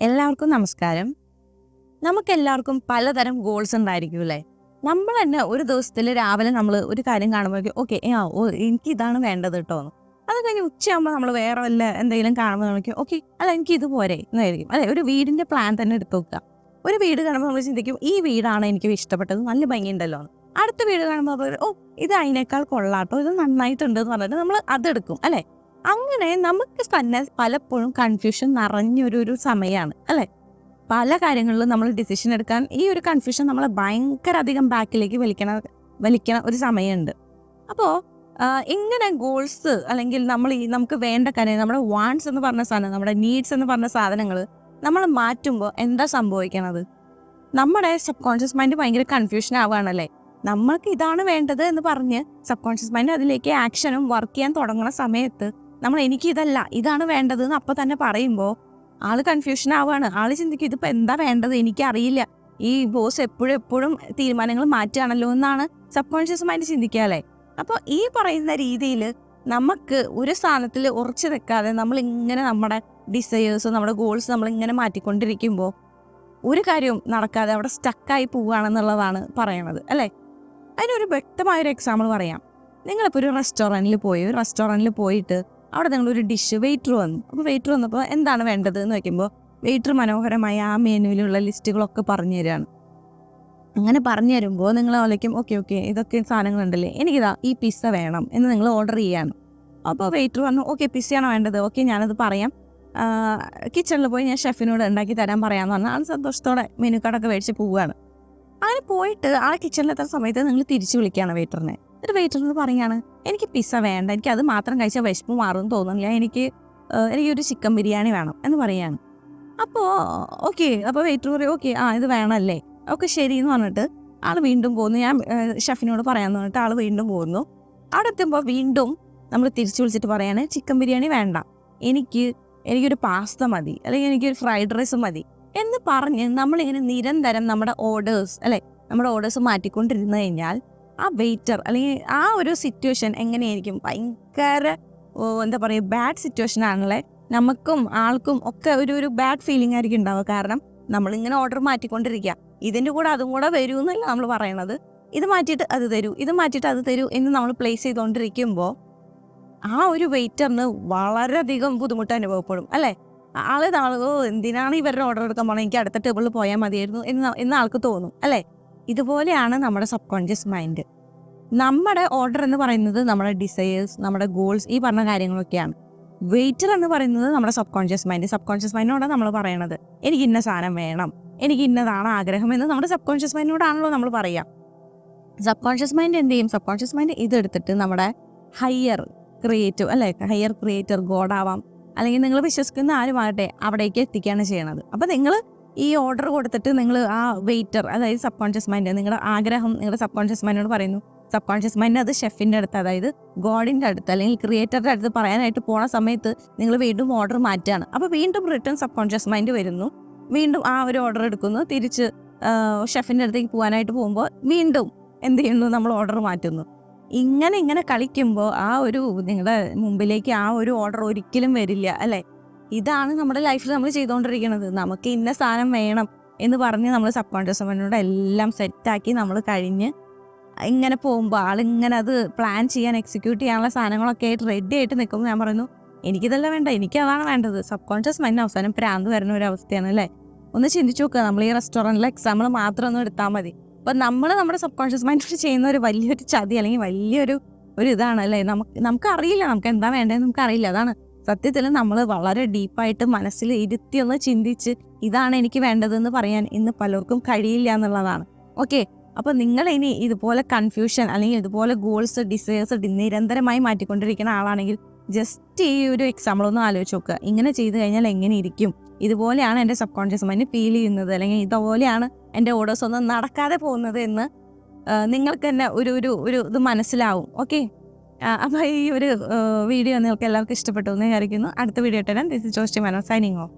എല്ലാവർക്കും നമസ്കാരം. നമുക്കെല്ലാവർക്കും പലതരം ഗോൾസ് ഉണ്ടായിരിക്കും അല്ലേ? നമ്മൾ തന്നെ ഒരു ദിവസത്തിൽ രാവിലെ നമ്മൾ ഒരു കാര്യം കാണുമ്പോഴേക്കും ഓക്കെ ആ ഓ എനിക്ക് ഇതാണ് വേണ്ടത് കേട്ടോ. അത് കഴിഞ്ഞ് ഉച്ചയാകുമ്പോൾ നമ്മൾ വേറെ വല്ല എന്തെങ്കിലും കാണുമ്പോൾ നമുക്ക് ഓക്കെ അല്ല എനിക്ക് ഇത് പോരെ എന്നായിരിക്കും. അല്ലെ? ഒരു വീടിന്റെ പ്ലാൻ തന്നെ എടുത്ത് നോക്കുക ഒരു വീട് കാണുമ്പോൾ നമ്മൾ ചിന്തിക്കും ഈ വീടാണ് എനിക്ക് ഇഷ്ടപ്പെട്ടത് നല്ല ഭംഗിയുണ്ടല്ലോ. അടുത്ത വീട് കാണുമ്പോൾ ഓ ഇത് അതിനേക്കാൾ കൊള്ളാട്ടോ ഇത് നന്നായിട്ടുണ്ട് എന്ന് പറഞ്ഞിട്ട് നമ്മൾ അതെടുക്കും അല്ലെ? അങ്ങനെ നമുക്ക് തന്നെ പലപ്പോഴും കൺഫ്യൂഷൻ നിറഞ്ഞൊരു ഒരു സമയമാണ് അല്ലെ? പല കാര്യങ്ങളിലും നമ്മൾ ഡിസിഷൻ എടുക്കാൻ ഈ ഒരു കൺഫ്യൂഷൻ നമ്മളെ ഭയങ്കര അധികം ബാക്കിലേക്ക് വലിക്കണ വലിക്കണ ഒരു സമയമുണ്ട്. അപ്പോൾ ഇങ്ങനെ ഗോൾസ് അല്ലെങ്കിൽ നമ്മൾ ഈ നമുക്ക് വേണ്ട കാര്യം നമ്മുടെ വാണ്ട്സ് എന്ന് പറഞ്ഞ സാധനം നമ്മുടെ നീഡ്സ് എന്ന് പറഞ്ഞ സാധനങ്ങൾ നമ്മൾ മാറ്റുമ്പോൾ എന്താ സംഭവിക്കണത്? നമ്മുടെ സബ് കോൺഷ്യസ് മൈൻഡ് ഭയങ്കര കൺഫ്യൂഷൻ ആവുകയാണല്ലേ നമ്മൾക്ക് ഇതാണ് വേണ്ടത് എന്ന് പറഞ്ഞ് സബ് കോൺഷ്യസ് മൈൻഡ് അതിലേക്ക് ആക്ഷനും വർക്ക് ചെയ്യാൻ തുടങ്ങുന്ന സമയത്ത് നമ്മൾ എനിക്ക് ഇതല്ല ഇതാണ് വേണ്ടത് എന്ന് അപ്പൊ തന്നെ പറയുമ്പോൾ ആൾ കൺഫ്യൂഷൻ ആവുകയാണ് ആൾ ചിന്തിക്കും ഇതിപ്പോ എന്താ വേണ്ടത്? എനിക്കറിയില്ല. ഈ ബോസ് എപ്പോഴും എപ്പോഴും തീരുമാനങ്ങൾ മാറ്റുകയാണല്ലോ എന്നാണ് സബ് കോൺഷ്യസ് മൈൻഡ് ചിന്തിക്കാല്ലേ അപ്പോൾ ഈ പറയുന്ന രീതിയിൽ നമുക്ക് ഒരു സ്ഥാനത്തിൽ ഉറച്ചു നിൽക്കാതെ നമ്മൾ ഇങ്ങനെ നമ്മുടെ ഡിസയേഴ്സ് നമ്മുടെ ഗോൾസ് നമ്മൾ ഇങ്ങനെ മാറ്റിക്കൊണ്ടിരിക്കുമ്പോൾ ഒരു കാര്യവും നടക്കാതെ അവിടെ സ്റ്റക്കായി പോവുകയാണെന്നുള്ളതാണ് പറയണത് അല്ലേ? അതിനൊരു വ്യക്തമായൊരു എക്സാമ്പിൾ പറയാം. നിങ്ങളിപ്പോൾ ഒരു റെസ്റ്റോറന്റിൽ പോയി ഒരു റെസ്റ്റോറന്റിൽ പോയിട്ട് അവിടെ ഞങ്ങളൊരു ഡിഷ് വെയിറ്റർ വന്നു. അപ്പോൾ വെയിറ്റർ വന്നപ്പോൾ എന്താണ് വേണ്ടത് എന്ന് വയ്ക്കുമ്പോൾ വെയിറ്റർ മനോഹരമായി ആ മെനുവിലുള്ള ലിസ്റ്റുകളൊക്കെ പറഞ്ഞു തരികയാണ് അങ്ങനെ പറഞ്ഞു തരുമ്പോൾ നിങ്ങൾ ആലോചിക്കും ഓക്കെ ഓക്കെ ഇതൊക്കെ സാധനങ്ങളുണ്ടല്ലേ? എനിക്കിതാ ഈ പിസ്സ വേണം എന്ന് നിങ്ങൾ ഓർഡർ ചെയ്യാണ് അപ്പോൾ വെയിറ്റർ പറഞ്ഞു ഓക്കെ പിസ്സയാണോ വേണ്ടത്? ഓക്കെ ഞാനത് പറയാം. കിച്ചണിൽ പോയി ഞാൻ ഷെഫിനോട് ഉണ്ടാക്കി തരാൻ പറയാമെന്ന് പറഞ്ഞാൽ ആൾ സന്തോഷത്തോടെ മെനു കാർഡൊക്കെ മേടിച്ച് പോവുകയാണ്. അങ്ങനെ പോയിട്ട് ആ കിച്ചണിലെത്തുന്ന സമയത്ത് നിങ്ങൾ തിരിച്ചു വിളിക്കുകയാണ് വെയിറ്ററിനെ എന്നിട്ട് വെയിറ്ററിനോട് പറയാണ് എനിക്ക് പിസ്സ വേണ്ട. എനിക്ക് അത് മാത്രം കഴിച്ചാൽ വിശപ്പ് മാറുമെന്ന് തോന്നുന്നില്ല. എനിക്ക് എനിക്കൊരു ചിക്കൻ ബിരിയാണി വേണം എന്ന് പറയാണ്. അപ്പോൾ ഓക്കെ അപ്പോൾ വെയിറ്റർ പറയും ഓക്കെ ആ ഇത് വേണമല്ലേ? ഓക്കെ ശരി എന്ന് പറഞ്ഞിട്ട് ആൾ വീണ്ടും പോകുന്നു. ഞാൻ ഷെഫിനോട് പറയാമെന്ന് പറഞ്ഞിട്ട് ആൾ വീണ്ടും പോകുന്നു. അവിടെ എത്തുമ്പോൾ വീണ്ടും നമ്മൾ തിരിച്ചു വിളിച്ചിട്ട് പറയാണ് ചിക്കൻ ബിരിയാണി വേണ്ട. എനിക്ക് എനിക്കൊരു പാസ്ത മതി. അല്ലെങ്കിൽ എനിക്കൊരു ഫ്രൈഡ് റൈസ് മതി. എന്ന് പറഞ്ഞ് നമ്മളിങ്ങനെ നിരന്തരം നമ്മുടെ ഓർഡേഴ്സ് അല്ലേ നമ്മുടെ ഓർഡേഴ്സ് മാറ്റിക്കൊണ്ടിരുന്നു കഴിഞ്ഞാൽ ആ വെയിറ്റർ അല്ലെങ്കിൽ ആ ഒരു സിറ്റുവേഷൻ എങ്ങനെയായിരിക്കും? ഭയങ്കര എന്താ പറയുക ബാഡ് സിറ്റുവേഷൻ ആണല്ലേ? നമുക്കും ആൾക്കും ഒക്കെ ഒരു ഒരു ബാഡ് ഫീലിംഗ് ആയിരിക്കും ഉണ്ടാവുക. കാരണം നമ്മളിങ്ങനെ ഓർഡർ മാറ്റിക്കൊണ്ടിരിക്കുക. ഇതിന്റെ കൂടെ അതും കൂടെ വരൂ എന്നല്ല നമ്മൾ പറയണത്. ഇത് മാറ്റിയിട്ട് അത് തരൂ ഇത് മാറ്റിയിട്ട് അത് തരൂ എന്ന് നമ്മൾ പ്ലേസ് ചെയ്തുകൊണ്ടിരിക്കുമ്പോൾ ആ ഒരു വെയിറ്ററിന് വളരെയധികം ബുദ്ധിമുട്ട് അനുഭവപ്പെടും അല്ലേ? ആൾ നാളെ എന്തിനാണ് ഇവരുടെ ഓർഡർ എടുക്കാൻ പോകണം എനിക്ക് അടുത്ത ടേബിളിൽ പോയാൽ മതിയായിരുന്നു എന്ന് എന്ന് ആൾക്ക് തോന്നും അല്ലേ? ഇതുപോലെയാണ് നമ്മുടെ സബ് കോൺഷ്യസ് മൈൻഡ് നമ്മുടെ ഓർഡർ എന്ന് പറയുന്നത് നമ്മുടെ ഡിസയേഴ്സ് നമ്മുടെ ഗോൾസ് ഈ പറഞ്ഞ കാര്യങ്ങളൊക്കെയാണ്. വെയിറ്റർ എന്ന് പറയുന്നത് നമ്മുടെ subconscious mind subconscious മൈൻഡിനോടാണ് നമ്മൾ പറയണത്. എനിക്ക് ഇന്ന സാധനം വേണം. എനിക്ക് ഇന്നതാണ് ആഗ്രഹം എന്ന് നമ്മുടെ സബ് കോൺഷ്യസ് മൈൻഡിനോടാണല്ലോ നമ്മൾ പറയാം. സബ് കോൺഷ്യസ് മൈൻഡ് എന്ത് ചെയ്യും? സബ് കോൺഷ്യസ് മൈൻഡ് ഇതെടുത്തിട്ട് നമ്മുടെ ഹയർ ക്രിയേറ്റീവ് അല്ലെ? ഹയർ ക്രിയേറ്റർ ഗോഡാവാം അല്ലെങ്കിൽ നിങ്ങൾ വിശ്വസിക്കുന്ന ആരുമാകട്ടെ അവിടേക്ക് എത്തിക്കുകയാണ് ചെയ്യണത്. അപ്പം നിങ്ങൾ ഈ ഓർഡർ കൊടുത്തിട്ട് നിങ്ങൾ ആ വെയിറ്റർ അതായത് സബ് കോൺഷ്യസ് മൈൻഡ് നിങ്ങളുടെ ആഗ്രഹം നിങ്ങളുടെ സബ് കോൺഷ്യസ് മൈൻഡിനോട് പറയുന്നു. സബ് കോൺഷ്യസ് മൈൻഡ് അത് ഷെഫിന്റെ അടുത്ത് അതായത് ഗോഡിന്റെ അടുത്ത് അല്ലെങ്കിൽ ക്രിയേറ്ററുടെ അടുത്ത് പറയാനായിട്ട് പോണ സമയത്ത് നിങ്ങൾ വീണ്ടും ഓർഡർ മാറ്റുകയാണ് അപ്പോൾ വീണ്ടും റിട്ടേൺ സബ് കോൺഷ്യസ് മൈൻഡ് വരുന്നു. വീണ്ടും ആ ഒരു ഓർഡർ എടുക്കുന്നു. തിരിച്ച് ഷെഫിന്റെ അടുത്തേക്ക് പോകാനായിട്ട് പോകുമ്പോൾ വീണ്ടും എന്ത് ചെയ്യുന്നു? നമ്മൾ ഓർഡർ മാറ്റുന്നു. ഇങ്ങനെ ഇങ്ങനെ കളിക്കുമ്പോൾ ആ ഒരു നിങ്ങളുടെ മുമ്പിലേക്ക് ആ ഒരു ഓർഡർ ഒരിക്കലും വരില്ല അല്ലേ? ഇതാണ് നമ്മുടെ ലൈഫിൽ നമ്മൾ ചെയ്തുകൊണ്ടിരിക്കുന്നത്. നമുക്ക് ഇന്ന സാധനം വേണം എന്ന് പറഞ്ഞ് നമ്മൾ സബ് കോൺഷ്യസ് മൈൻഡിനോട് എല്ലാം സെറ്റാക്കി നമ്മൾ കഴിഞ്ഞ് ഇങ്ങനെ പോകുമ്പോൾ ആളിങ്ങനെ അത് പ്ലാൻ ചെയ്യാൻ എക്സിക്യൂട്ട് ചെയ്യാനുള്ള സാധനങ്ങളൊക്കെ ആയിട്ട് റെഡി ആയിട്ട് നിൽക്കുമ്പോൾ ഞാൻ പറയുന്നു എനിക്കിതല്ല വേണ്ട എനിക്ക് അതാണ് വേണ്ടത്. സബ് കോൺഷ്യസ് മൈൻഡ് അവസാനം പ്രാന്ത് വരുന്ന ഒരു അവസ്ഥയാണ് അല്ലേ? ഒന്ന് ചിന്തിച്ചു നോക്കുക നമ്മൾ ഈ റെസ്റ്റോറന്റിലെ എക്സാമ്പിൾ മാത്രം ഒന്ന് എടുത്താൽ മതി. അപ്പം നമ്മൾ നമ്മുടെ സബ് കോൺഷ്യസ് മൈൻഡിനോട് ചെയ്യുന്ന ഒരു വലിയൊരു ചതി അല്ലെങ്കിൽ വലിയൊരു ഒരു ഇതാണ് അല്ലേ? നമുക്ക് നമുക്ക് അറിയില്ല നമുക്ക് എന്താ വേണ്ടതെന്ന് നമുക്ക് അറിയില്ല അതാണ് സത്യത്തിൽ നമ്മൾ വളരെ ഡീപ്പായിട്ട് മനസ്സിൽ ഇരുത്തി ഒന്ന് ചിന്തിച്ച് ഇതാണ് എനിക്ക് വേണ്ടതെന്ന് പറയാൻ ഇന്ന് പലർക്കും കഴിയില്ല എന്നുള്ളതാണ്. ഓക്കെ അപ്പോൾ നിങ്ങൾ ഇനി ഇതുപോലെ കൺഫ്യൂഷൻ അല്ലെങ്കിൽ ഇതുപോലെ ഗോൾസ് ഡിസയേഴ്സ് നിരന്തരമായി മാറ്റിക്കൊണ്ടിരിക്കുന്ന ആളാണെങ്കിൽ ജസ്റ്റ് ഈ ഒരു എക്സാമ്പിൾ ഒന്ന് ആലോചിച്ച് നോക്കുക ഇങ്ങനെ ചെയ്തു കഴിഞ്ഞാൽ എങ്ങനെ ഇരിക്കും? ഇതുപോലെയാണ് എന്റെ സബ് കോൺഷ്യസ് മൈൻഡ് ഫീൽ ചെയ്യുന്നത് അല്ലെങ്കിൽ ഇതുപോലെയാണ് എന്റെ ഓർഡേഴ്സ് ഒന്നും നടക്കാതെ പോകുന്നത് എന്ന് നിങ്ങൾക്ക് തന്നെ ഒരു ഒരു ഒരു ഇത് മനസ്സിലാവും. ഓക്കെ? അപ്പോൾ ഈ ഒരു വീഡിയോ നിങ്ങൾക്ക് എല്ലാവർക്കും ഇഷ്ടപ്പെട്ടു എന്ന് വിചാരിക്കുന്നു. അടുത്ത വീഡിയോ ഇട്ടാൽ ദിസ് ജോസ്റ്റി മനോ സൈനിങ് ഓഫ്